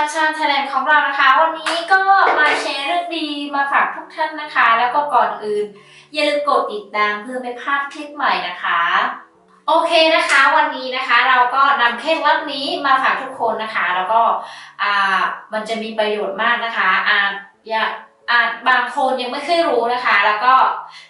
าชาแนลของเรานะคะ วันนี้ก็มาแชร์เรื่องดีมาฝากทุกท่านนะคะ แล้วก็ก่อนอื่น อย่าลืมกดติดตามเพื่อไม่พลาดคลิปใหม่นะคะ โอเคนะคะ วันนี้นะคะเราก็นำเคล็ดลับนี้มาฝากทุกคนนะคะ แล้วก็มันจะมีประโยชน์มากนะคะอ่าอย่า บางคนยังไม่เคยรู้นะคะ แล้วก็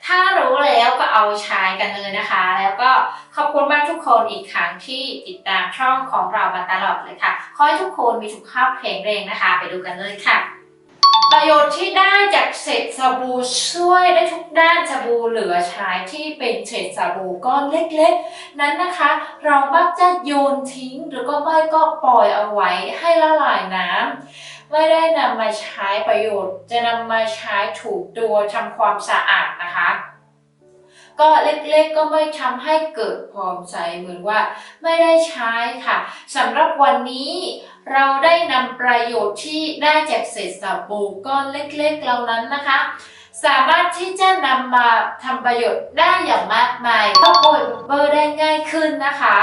ถ้ารู้แล้วก็เอาใช้กันเลยนะคะ แล้วก็ขอบคุณมากทุกคนอีกครั้งที่ติดตามช่องของเรามาตลอดเลยค่ะ ขอให้ทุกคนมีสุขภาพแข็งแรงนะคะ ไปดูกันเลยค่ะ ประโยชน์ที่ได้จากเศษสบู่ช่วยได้ทุกด้านสบู่เหลือใช้ที่เป็นเศษสบู่ก้อนเล็กๆ นั้นนะคะ เรามักจะโยนทิ้งหรือก็ไม่ก็ปล่อยเอาไว้ให้ละลายน้ำ ไม่ได้นำมาใช้ประโยชน์ จะนำมาใช้ถูกตัวทำความสะอาดนะคะ ก็เล็กๆก็ไม่ทำให้เกิดความใสเหมือนว่า ไม่ได้ใช้ค่ะสำหรับวันนี้เราได้นำประโยชน์ที่ได้จากเศษสบู่ก้อนเล็กๆเหล่านั้นนะคะ สามารถที่จะนำมาทำประโยชน์ได้อย่างมากมายก็โปรยเบอร์ได้ง่ายขึ้นนะคะ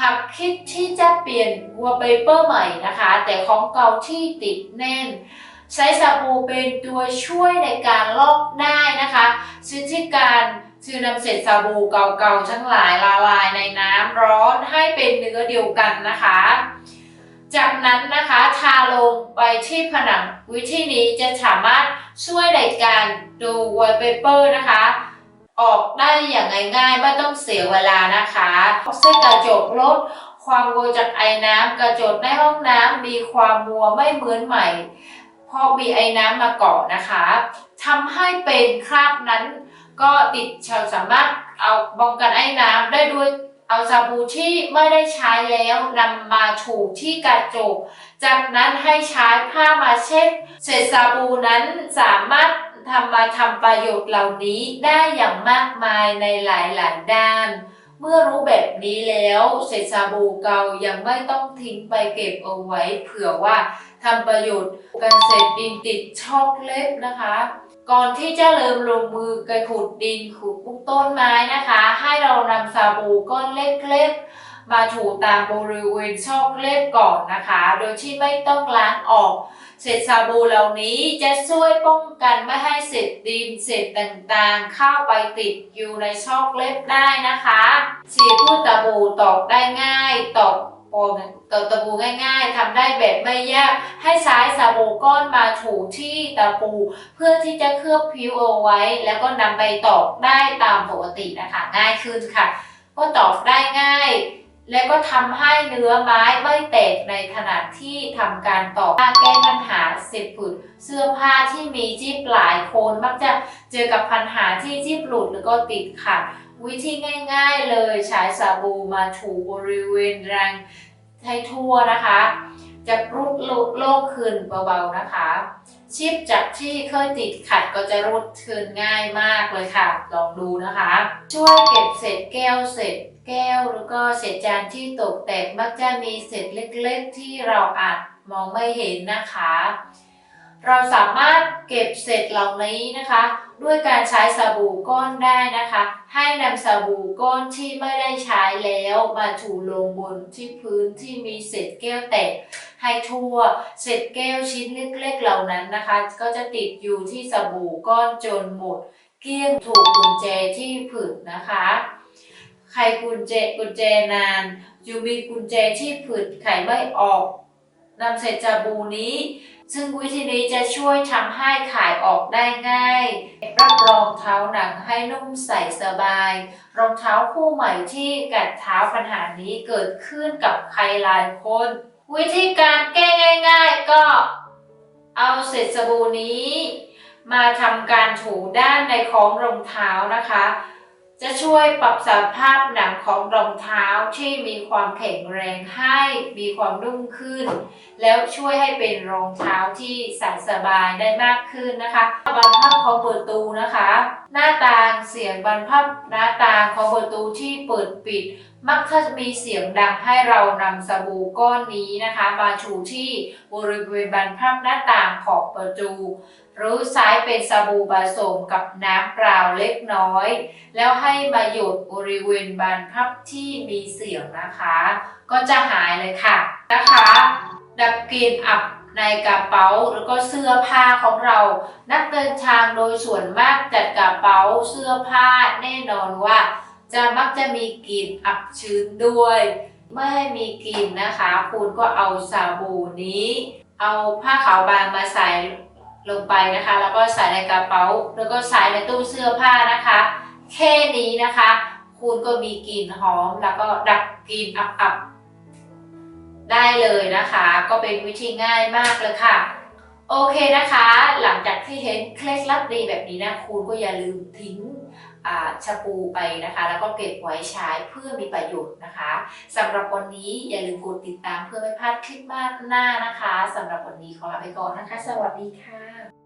หากคิดที่จะเปลี่ยนวัวเปเปอร์ใหม่นะคะ แต่ของเก่าที่ติดแน่น ใช้สบู่เป็นตัวช่วยในการลอกได้นะคะซึ่งที่การคือนำเศษสบู่เก่าๆทั้งหลายละลายในน้ำร้อนให้เป็นเนื้อเดียวกันนะคะ จากนั้นนะคะทาลงไปที่ผนังวิธีนี้จะสามารถช่วยในการดูวอลเปเปอร์นะคะ ออกได้อย่างง่ายๆไม่ต้องเสียเวลานะคะเส้นกระจกลดความมัวจากไอ้น้ำกระจกในห้องน้ำมีความมัวไม่เหมือนใหม่พอมีไอ้น้ำมาเกาะนะคะทำให้เป็นคราบนั้น ก็ติดเชาสามารถเอาป้องกันไอ้น้ำได้ด้วยเอาสบู่ที่ไม่ได้ใช้แล้วนำมาถูที่กระจก จากนั้นให้ใช้ผ้ามาเช็ดเศษสบู่นั้นสามารถ ทำมาทำประโยชน์เหล่านี้ได้อย่างมากมายในหลายๆด้าน เมื่อรู้แบบนี้แล้วเศษสบู่เก่ายังไม่ต้องทิ้งไปเก็บเอาไว้ เผื่อว่าทำประโยชน์กันเศษดินติดชอกเล็บนะคะ ก่อนที่จะเริ่มลงมือกระขุดดินขุดปุกต้นไม้นะคะ ให้เรานำสบู่ก้อนเล็กๆมาถูตามบริเวณชอกเล็บก่อนนะคะ โดยที่ไม่ต้องล้างออก เศษสบู่เหล่านี้จะช่วยป้องกันไม่ให้เศษดินเศษต่างๆ เข้าไปติดอยู่ในช่อกเล็บได้นะคะสีพืชตะบูตอกได้ง่ายตอกปองตอกตะบูง่ายๆทำได้แบบไม่ยาก ให้ใช้สบู่ก้อนมาถูที่ตะปู เพื่อที่จะเคลือบผิวเอาไว้ แล้วก็นำไปตอกได้ตามปกตินะคะง่ายขึ้นค่ะ ก็ตอกได้ง่าย และก็ทำให้เนื้อไม้ไม่แตกในขณะที่ทำการตอกแก้ปัญหาเศษผุดเสื้อผ้าที่มีจิ้บหลายโคนมักจะเจอกับปัญหาที่จิ้บหลุดหรือก็ติดขัดวิธีง่าย ๆ เลยใช้สบู่มาถูบริเวณรังให้ทั่วนะคะ จะรุดลุโล่งขึ้นเบาๆนะคะ ชิปจากที่เคยติดขัดก็จะรุดคืนง่ายมากเลยค่ะ ลองดูนะคะ ช่วยเก็บเศษแก้วเศษ แก้วแล้วก็เศษจานที่ตกแตกมักจะมีเศษเล็กๆ ที่เราอาจมองไม่เห็นนะคะ เราสามารถเก็บเศษเหล่านี้นะคะ ด้วยการใช้สบู่ก้อนได้นะคะ ให้นำสบู่ก้อนที่ไม่ได้ใช้แล้วมาถูลงบนที่พื้นที่มีเศษแก้วแตกให้ทั่ว เศษแก้วชิ้นเล็กๆเหล่านั้นนะคะ ก็จะติดอยู่ที่สบู่ก้อนจนหมด เกลี้ยงถูกกุญแจที่ผึดนะคะ ไขกุญแจกุญแจนาน อยู่มีกุญแจที่ผึดไขไม่ออกนำเศษสบู่นี้ ซึ่งวิธีนี้จะช่วยทำให้ขายออกได้ง่าย รับรองเท้าหนังให้นุ่มใส่สบาย รองเท้าคู่ใหม่ที่กัดเท้าปัญหานี้เกิดขึ้นกับใครหลายคน วิธีการแก้ง่าย ๆ ก็เอาเศษสบู่นี้ มาทำการถูด้านในของรองเท้านะคะ จะช่วยปรับสภาพหนังของรองเท้าที่มีความแข็งแรงให้มีความนุ่มขึ้น แล้วช่วยให้เป็นรองเท้าที่ใส่สบายได้มากขึ้นนะคะบรรพับของประตูนะคะ หน้าต่างเสียงบรรพับหน้าต่างของประตูที่เปิดปิดมักจะมีเสียงดังให้เรานำสบู่ก้อนนี้นะคะ มาถูที่บริเวณบรรพับหน้าต่างของประตู หรือใช้เป็นสบู่ผสมกับน้ำเปล่าเล็กน้อย แล้วให้มาหยดบริเวณบานพับที่มีเสียงนะคะ ก็จะหายเลยค่ะนะคะ ดับกลิ่นอับในกระเป๋าแล้วก็เสื้อผ้าของเรา นักเดินทางโดยส่วนมากจัดกระเป๋าเสื้อผ้าแน่นอนว่า จะมักจะมีกลิ่นอับชื้นด้วยไม่ให้มีกลิ่นนะคะ คุณก็เอาสบู่นี้ เอาผ้าขาวบางมาใส่ลงไปนะคะ แล้วก็ใส่ในกระเป๋า แล้วก็ใส่ในตู้เสื้อผ้านะคะ แค่นี้นะคะ คุณก็มีกลิ่นหอมแล้วก็ดับกลิ่นอับๆได้เลยนะคะ ก็เป็นวิธีง่ายมากเลยค่ะโอเคนะคะ หลังจากที่เห็นเคล็ดลับดีแบบนี้นะ คุณก็อย่าลืมทิ้ง ชะปูไปนะคะ แล้วก็เก็บไว้ใช้เพื่อมีประโยชน์นะคะสำหรับวันนี้อย่าลืมกดติดตามเพื่อไม่พลาดคลิปมากหน้านะคะสำหรับวันนี้ขอลาไปก่อนนะคะ สวัสดีค่ะ